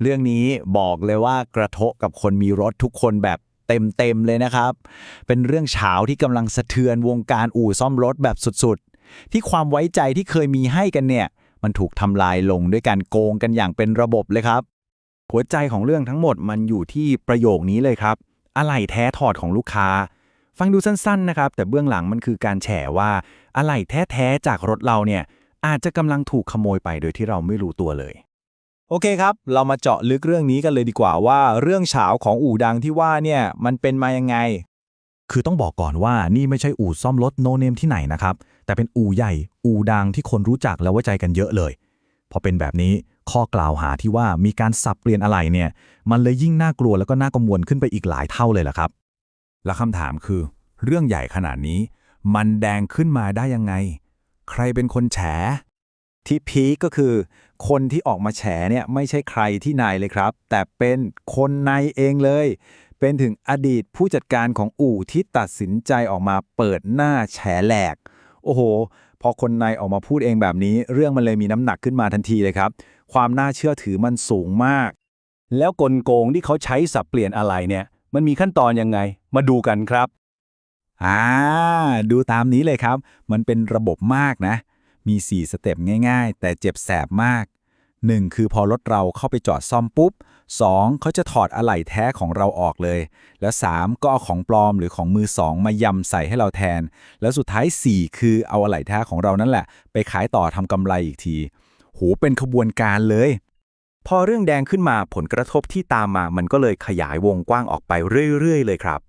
เรื่องนี้บอกเลยว่ากระทบกับคนมีรถทุกคนแบบเต็มๆเลยนะครับ เป็นเรื่องเฉาที่กำลังสะเทือนวงการอู่ซ่อมรถแบบสุดๆ ที่ความไว้ใจที่เคยมีให้กันเนี่ย มันถูกทำลายลงด้วยการโกงกันอย่างเป็นระบบเลยครับ หัวใจของเรื่องทั้งหมดมันอยู่ที่ประโยคนี้เลยครับ อะไหล่แท้ถอดของลูกค้า ฟังดูสั้นๆนะครับ แต่เบื้องหลังมันคือการแฉว่าอะไหล่แท้ๆจากรถเราเนี่ยอาจจะกำลังถูกขโมยไปโดยที่เราไม่รู้ตัวเลย โอเคครับ เรามาเจาะลึกเรื่องนี้กันเลยดีกว่าว่าเรื่องเฉาของอู่ดังที่ว่าเนี่ยมันเป็นมายังไง คือต้องบอกก่อนว่านี่ไม่ใช่อู่ซ่อมรถโนเนมที่ไหนนะครับ แต่เป็นอู่ใหญ่ อู่ดังที่คนรู้จักและไว้ใจกันเยอะเลย พอเป็นแบบนี้ข้อกล่าวหาที่ว่ามีการสับเปลี่ยนอะไรเนี่ย มันเลยยิ่งน่ากลัวแล้วก็น่ากังวลขึ้นไปอีกหลายเท่าเลยล่ะครับ และคำถามคือ เรื่องใหญ่ขนาดนี้ มันแดงขึ้นมาได้ยังไง ใครเป็นคนแฉ ที่พีคก็คือ คนที่ออกมาแฉเนี่ยไม่ใช่ใครที่นายเลยครับ แต่เป็นคนในเองเลย เป็นถึงอดีตผู้จัดการของอู่ที่ตัดสินใจออกมาเปิดหน้าแฉแหลก โอ้โห พอคนในออกมาพูดเองแบบนี้ เรื่องมันเลยมีน้ำหนักขึ้นมาทันทีเลยครับ ความน่าเชื่อถือมันสูงมาก แล้วกลโกงที่เขาใช้สับเปลี่ยนอะไรเนี่ย มันมีขั้นตอนยังไง มาดูกันครับอ่าดูตามนี้เลยครับ มันเป็นระบบมากนะ มี 4 สเต็ปง่ายๆ แต่เจ็บแสบมาก 1. คือพอรถเราเข้าไปจอดซ่อมปุ๊บ 2. เขาจะถอดอะไหล่แท้ของเราออกเลย แล้ว 3. ก็เอาของปลอมหรือของมือสองมายำใส่ให้เราแทน แล้วสุดท้าย 4 คือเอาอะไหล่แท้ของเรานั่นแหละ ไปขายต่อทำกำไรอีกที โหเป็นขบวนการเลย พอเรื่องแดงขึ้นมาผลกระทบที่ตามมา มันก็เลยขยายวงกว้างออกไปเรื่อยๆ เลยครับ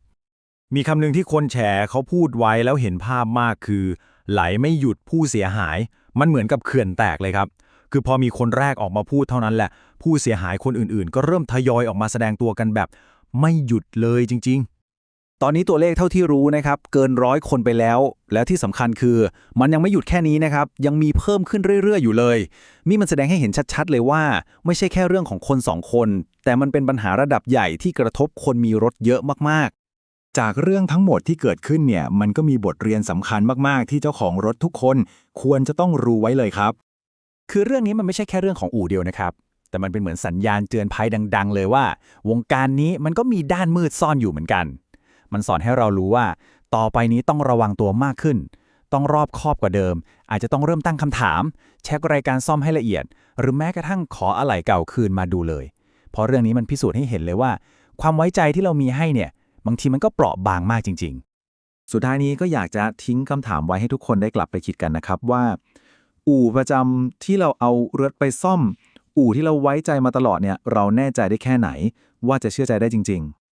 มีคำหนึ่งที่คนแชร์เขาพูดไว้แล้วเห็นภาพมากคือ ไหลไม่หยุดผู้เสียหาย มันเหมือนกับเขื่อนแตกเลยครับ คือพอมีคนแรกออกมาพูดเท่านั้นแหละ ผู้เสียหายคนอื่นๆ ก็เริ่มทยอยออกมาแสดงตัวกันแบบ ไม่หยุดเลยจริง ๆตอนนี้ตัวเลขเท่าที่รู้นะครับ เกินร้อยคนไปแล้ว แล้วที่สำคัญคือ มันยังไม่หยุดแค่นี้นะครับ ยังมีเพิ่มขึ้นเรื่อย ๆ อยู่เลยนี่มันแสดงให้เห็นชัด ๆ เลยว่า ไม่ใช่แค่เรื่องของคนสองคน แต่มันเป็นปัญหาระดับใหญ่ที่กระทบคนมีรถเยอะมากๆ จากเรื่องทั้งหมดที่เกิดขึ้นเนี่ย มันก็มีบทเรียนสำคัญมาก ๆ ที่เจ้าของรถทุกคนควรจะต้องรู้ไว้เลยครับ คือเรื่องนี้มันไม่ใช่แค่เรื่องของอู่เดียวนะครับ แต่มันเป็นเหมือนสัญญาณเตือนภัยดัง ๆ เลยว่า วงการนี้มันก็มีด้านมืดซ่อนอยู่เหมือนกัน มันสอนให้เรารู้ว่า ต่อไปนี้ต้องระวังตัวมากขึ้น ต้องรอบคอบกว่าเดิม อาจจะต้องเริ่มตั้งคำถาม เช็ครายการซ่อมให้ละเอียด หรือแม้กระทั่งขออะไหล่เก่าคืนมาดูเลย เพราะเรื่องนี้มันพิสูจน์ให้เห็นเลยว่า ความไว้ใจที่เรามีให้เนี่ย บางทีมันก็เปราะบางมากจริง ๆ สุดท้ายนี้ก็อยากจะทิ้งคำถามไว้ให้ทุกคนได้กลับไปคิดกันนะครับว่า อู่ประจำที่เราเอารถไปซ่อม อู่ที่เราไว้ใจมาตลอดเนี่ยเราแน่ใจได้แค่ไหน ว่าจะเชื่อใจได้จริงๆ